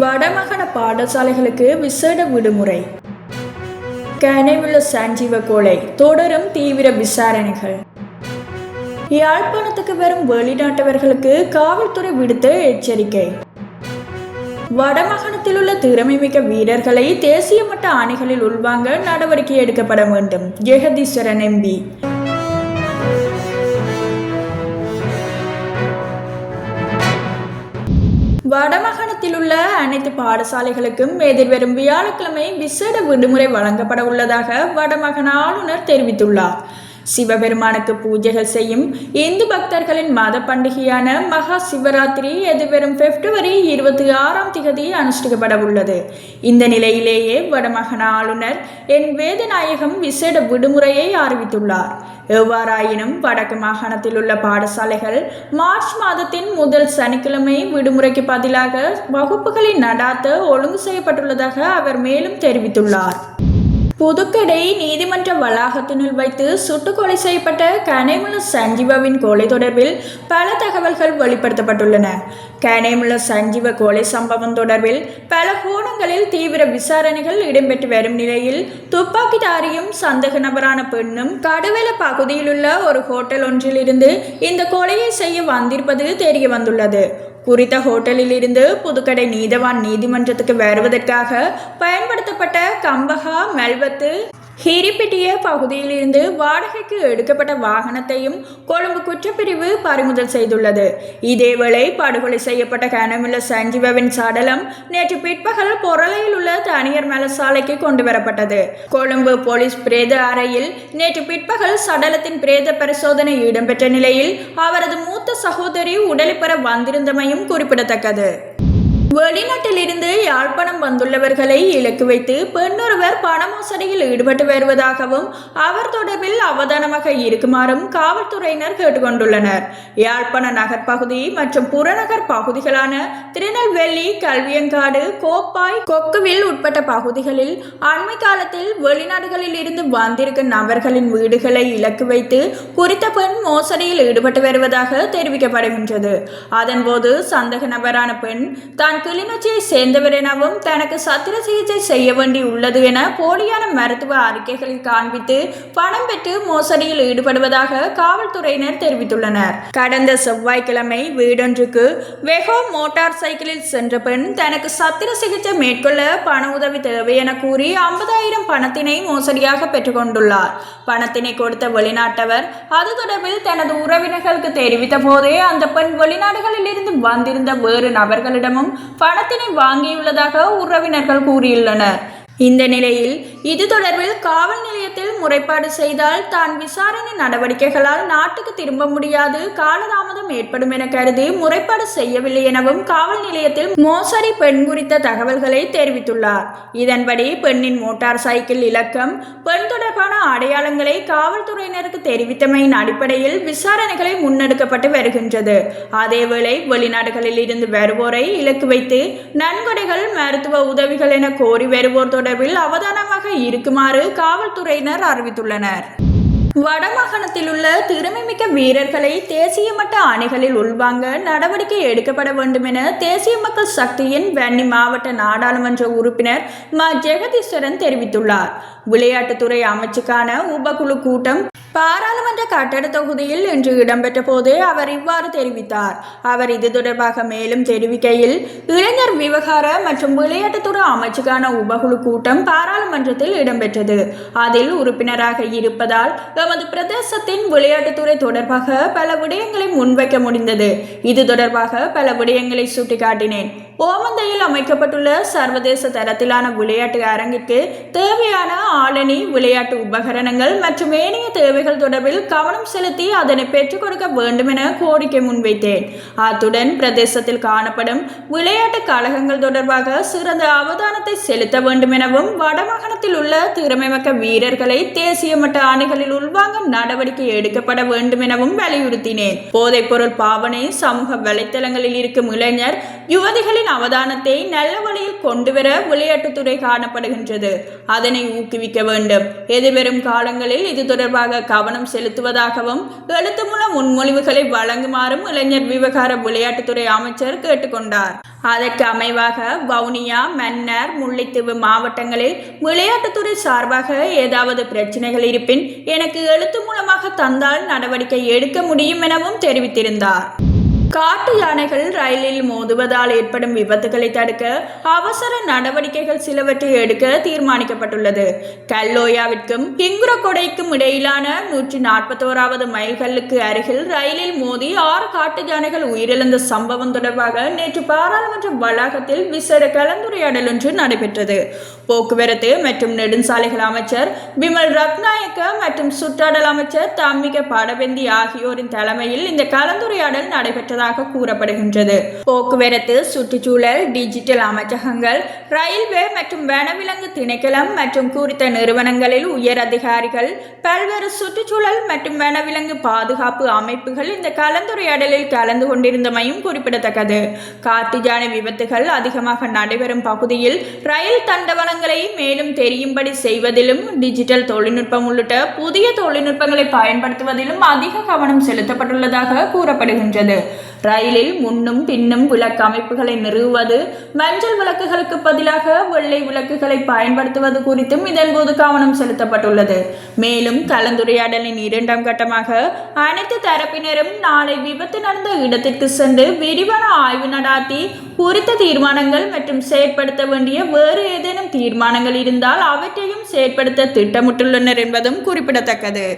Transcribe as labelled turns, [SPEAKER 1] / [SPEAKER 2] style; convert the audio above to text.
[SPEAKER 1] வடமகன பாடசாலைகளுக்கு விசேட விடுமுறை. கனவுள்ள சஞ்சீவ கொலை தொடரும் தீவிர விசாரணைகள். யாழ்ப்பாணத்துக்கு வரும் வெளிநாட்டவர்களுக்கு காவல்துறை விடுத்த எச்சரிக்கை. வடமாகாணத்தில் உள்ள திறமைமிக்க வீரர்களை தேசிய மட்ட அணிகளில் உள்வாங்க நடவடிக்கை எடுக்கப்பட வேண்டும். ஜெகதீஸ்வரன் எம்பி. வடமாகாணத்தில் உள்ள அனைத்து பாடசாலைகளுக்கும் எதிர்வரும் வியாழக்கிழமை விசேட விடுமுறை வழங்கப்பட உள்ளதாக வடமாகாண ஆளுநர் தெரிவித்துள்ளார். சிவபெருமானுக்கு பூஜைகள் செய்யும் இந்து பக்தர்களின் மத பண்டிகையான மகா சிவராத்திரி எதிர்வரும் பிப்ரவரி இருபத்தி ஆறாம் திகதி அனுஷ்டிக்கப்பட உள்ளது. இந்த நிலையிலேயே வடமாகாண ஆளுநர் என் வேதநாயகம் விசேட விடுமுறையை அறிவித்துள்ளார். எவ்வாறாயினும் வடக்கு மாகாணத்தில் உள்ள பாடசாலைகள் மார்ச் மாதத்தின் முதல் சனிக்கிழமை விடுமுறைக்கு பதிலாக வகுப்புகளை நடாத்த ஒழுங்கு செய்யப்பட்டுள்ளதாக அவர் மேலும் தெரிவித்துள்ளார். புதுக்கடை நீதிமன்ற வளாகத்தினுள் வைத்து சுட்டுக்கொலை செய்யப்பட்ட கனேமுல சஞ்சீவாவின் கொலை தொடர்பில் பல தகவல்கள் வெளிப்படுத்தப்பட்டுள்ளன. கேனேமுள்ள சஞ்சீவ கொலை சம்பவம் தொடர்பில் பல கோணங்களில் தீவிர விசாரணைகள் இடம்பெற்று வரும் நிலையில் துப்பாக்கிதாரியும் சந்தேக நபரான பெண்ணும் கடுவெல பகுதியில் உள்ள ஒரு ஹோட்டல் ஒன்றிலிருந்து இந்த கொலையை செய்ய வந்திருப்பது தெரிய வந்துள்ளது குறித்த ஹோட்டலில் இருந்து புதுக்கடை நீதவான் நீதிமன்றத்துக்கு வருவதற்காக பயன்படுத்தப்பட்ட கம்பகா மெல்வத்து ஹிரிப்பிட்டிய பகுதியில் இருந்து வாடகைக்கு எடுக்கப்பட்ட வாகனத்தையும் கொழும்பு குற்றப்பிரிவு பறிமுதல் செய்துள்ளது. இதேவேளை படுகொலை செய்யப்பட்ட கனமுள்ள சஞ்சீவவின் சடலம் நேற்று பிற்பகல் பொருளையில் உள்ள தனியார் மலசாலைக்கு கொண்டு வரப்பட்டது கொழும்பு போலீஸ் பிரேத அறையில் நேற்று பிற்பகல் சடலத்தின் பிரேத பரிசோதனை இடம்பெற்ற நிலையில் அவரது மூத்த சகோதரி உடலை பெற வந்திருந்தமையும் குறிப்பிடத்தக்கது. வெளிநாட்டிலிருந்து யாழ்ப்பாணம் வந்துள்ளவர்களை இலக்கு வைத்து பெண்ணொருவர் பண மோசடியில் ஈடுபட்டு வருவதாகவும் அவர் தொடர்பில் அவதானமாக இருக்குமாறும் காவல்துறையினர் கேட்டுக்கொண்டுள்ளனர். யாழ்ப்பாண நகர் பகுதி மற்றும் புறநகர் பகுதிகளான திருநெல்வேலி கல்வியங்காடு கோப்பாய் கொக்குவில் உட்பட்ட பகுதிகளில் அண்மை காலத்தில் வெளிநாடுகளில் இருந்து வந்திருக்கும் நபர்களின் வீடுகளை இலக்கு வைத்து குறித்த பெண் மோசடியில் ஈடுபட்டு வருவதாக தெரிவிக்கப்படுகின்றது. அதன்போது சந்தேக நபரான பெண் தான் கிளிநொச்சியை சேர்ந்தவர் எனவும் தனக்கு சத்திர சிகிச்சை செய்ய வேண்டி உள்ளது என போலியான மருத்துவ அறிக்கைகளில் காண்பித்து பணம் பெற்று மோசடியில் ஈடுபடுவதாக காவல்துறையினர் தெரிவித்துள்ளனர். கடந்த செவ்வாய்க்கிழமை வீடொன்றுக்கு வெகோ மோட்டார் சைக்கிளில் சென்ற பெண் தனக்கு சத்திர சிகிச்சை மேற்கொள்ள பண உதவி தேவை என கூறி ஐம்பதாயிரம் பணத்தினை மோசடியாக பெற்றுக்கொண்டுள்ளார். பணத்தினை கொடுத்த வெளிநாட்டவர் அது தொடர்பில் தனது உறவினர்களுக்கு தெரிவித்த போதே அந்த பெண் வெளிநாடுகளில் இருந்து வந்திருந்த வேறு நபர்களிடமும் பணத்தினை வாங்கியுள்ளதாக உறவினர்கள் கூறியுள்ளனர். இந்த நிலையில் இது தொடர்பில் காவல் நிலையத்தில் முறைப்பாடு செய்தால் தான் விசாரணை நடவடிக்கைகளால் நாட்டுக்கு திரும்ப முடியாது காலதாமதம் ஏற்படும் என கருதி முறைப்பாடு செய்யவில்லை எனவும் காவல் நிலையத்தில் மோசடி பெண் குறித்த தகவல்களை தெரிவித்துள்ளார். இதன்படி பெண்ணின் மோட்டார் சைக்கிள் இலக்கம் பெண் தொடர்பான அடையாளங்களை காவல்துறையினருக்கு தெரிவித்தமையின் அடிப்படையில் விசாரணைகளை முன்னெடுக்கப்பட்டு வருகின்றது. அதேவேளை வெளிநாடுகளில் இருந்து வருவோரை இலக்கு வைத்து நன்கொடைகள் மருத்துவ உதவிகள் என கோரி வருவோர் தொடர்பில் அவதானமாக இருக்குமாறு காவல்துறையினர் அறிவித்துள்ளனர். வடமாகாணத்தில் உள்ள திறமைமிக்க வீரர்களை தேசிய மட்ட அணிகளில் உள்வாங்க நடவடிக்கை எடுக்கப்பட வேண்டும் என தேசிய மக்கள் சக்தியின் வன்னி மாவட்ட நாடாளுமன்ற உறுப்பினர் ம. ஜெகதீஸ்வரன் தெரிவித்துள்ளார். விளையாட்டுத்துறை அமைச்சுக்கான உபகுழு கூட்டம் பாராளுமன்ற கட்டட தொகுதியில் இன்று இடம்பெற்ற போது அவர் இவ்வாறு தெரிவித்தார். அவர் இது தொடர்பாக மேலும் தெரிவிக்கையில் இளைஞர் விவகார மற்றும் விளையாட்டுத்துறை அமைச்சுக்கான உபகுழு கூட்டம் பாராளுமன்றத்தில் இடம்பெற்றது. அதில் உறுப்பினராக இருப்பதால் எமது பிரதேசத்தின் விளையாட்டுத்துறை தொடர்பாக பல விடயங்களை முன்வைக்க முடிந்தது. இது தொடர்பாக பல விடயங்களை சுட்டிக்காட்டினேன். ஓமந்தையில் அமைக்கப்பட்டுள்ள சர்வதேச தரத்திலான விளையாட்டு அரங்கிற்கு தேவையான ஆளணி விளையாட்டு உபகரணங்கள் மற்றும் ஏனைய தேவைகள் தொடர்பில் கவனம் செலுத்தி அதனை பெற்றுக் கொடுக்க வேண்டும் என கோரிக்கை முன்வைத்தேன். அத்துடன் பிரதேசத்தில் காணப்படும் விளையாட்டு கழகங்கள் தொடர்பாக சிறந்த அவதானத்தை செலுத்த வேண்டும் எனவும் வடமாகாணத்தில் உள்ள திறமைமிக்க வீரர்களை தேசிய மட்ட அணிகளில் உள்வாங்க நடவடிக்கை எடுக்கப்பட வேண்டும் எனவும் வலியுறுத்தினேன் போதைப்பொருள் பாவனை சமூக வலைத்தளங்களில் இருக்கும் இளைஞர் யுவதிகளின் அவதானத்தை நல்ல வழியில் கொண்டுவர விளையாட்டுத்துறை காணப்படுகின்றது. அதனை ஊக்குவிக்க வேண்டும். எதிர்வரும் காலங்களில் இது தொடர்பாக கவனம் செலுத்துவதாகவும் எழுத்து மூலம் முன்மொழிவுகளை வழங்குமாறும் இளைஞர் விவகார விளையாட்டுத்துறை அமைச்சர் கேட்டுக்கொண்டார். அதற்கு அமைவாக வவுனியா மன்னர் முல்லைத்தீவு மாவட்டங்களில் விளையாட்டுத்துறை சார்பாக ஏதாவது பிரச்சனைகள் இருப்பின் எனக்கு எழுத்து மூலமாக தந்தால் நடவடிக்கை எடுக்க முடியும் எனவும் தெரிவித்திருந்தார். காட்டு யானைகள் ரயிலில் மோதுவதால் ஏற்படும் விபத்துகளை தடுக்க அவசர நடவடிக்கைகள் சிலவற்றை எடுக்க தீர்மானிக்கப்பட்டுள்ளது. கல்லோயாவிற்கும் கிங்குரக்கொடைக்கும் இடையிலான நூற்றி நாற்பத்தோராவது மைல்களுக்கு அருகில் ரயிலில் மோதி ஆறு காட்டு யானைகள் உயிரிழந்த சம்பவம் தொடர்பாக நேற்று பாராளுமன்ற வளாகத்தில் விசேட கலந்துரையாடல் ஒன்று நடைபெற்றது. போக்குவரத்து மற்றும் நெடுஞ்சாலைகள் அமைச்சர் பிமல் ரத்நாயக்க மற்றும் சுற்றாடல் அமைச்சர் தம்மிக படபெந்தி ஆகியோரின் தலைமையில் இந்த கலந்துரையாடல் நடைபெற்றது. நடைபெற்றதாக கூறப்படுகின்றது. போக்குவரத்து சுற்றுச்சூழல் டிஜிட்டல் அமைச்சகங்கள் ரயில்வே மற்றும் வனவிலங்கு திணைக்களம் மற்றும் குறித்த நிறுவனங்களில் உயர் அதிகாரிகள் பல்வேறு சுற்றுச்சூழல் மற்றும் வனவிலங்கு பாதுகாப்பு அமைப்புகள் இந்த கலந்துரையாடலில் கலந்து கொண்டிருந்தமையும் குறிப்பிடத்தக்கது. காட்டு விபத்துகள் அதிகமாக நடைபெறும் பகுதியில் ரயில் தண்டவளங்களை மேலும் தெரியும்படி செய்வதிலும் டிஜிட்டல் தொழில்நுட்பம் உள்ளிட்ட புதிய தொழில்நுட்பங்களை பயன்படுத்துவதிலும் அதிக கவனம் செலுத்தப்பட்டுள்ளதாக கூறப்படுகின்றது. ரயிலில் முன்னும் பின்னும் விளக்கு அமைப்புகளை நிறுவுவது மஞ்சள் விளக்குகளுக்கு பதிலாக வெள்ளை விளக்குகளை பயன்படுத்துவது குறித்தும் இதன்போது கவனம் செலுத்தப்பட்டுள்ளது. மேலும் கலந்துரையாடலின் இரண்டாம் கட்டமாக அனைத்து தரப்பினரும் நாளை விபத்து நடந்த இடத்திற்கு சென்று விரிவான ஆய்வு நடாத்தி குறித்த தீர்மானங்கள் மற்றும் செயற்படுத்த வேண்டிய வேறு ஏதேனும் தீர்மானங்கள் இருந்தால் அவற்றையும் செயற்படுத்த திட்டமிட்டுள்ளனர் என்பதும் குறிப்பிடத்தக்கது.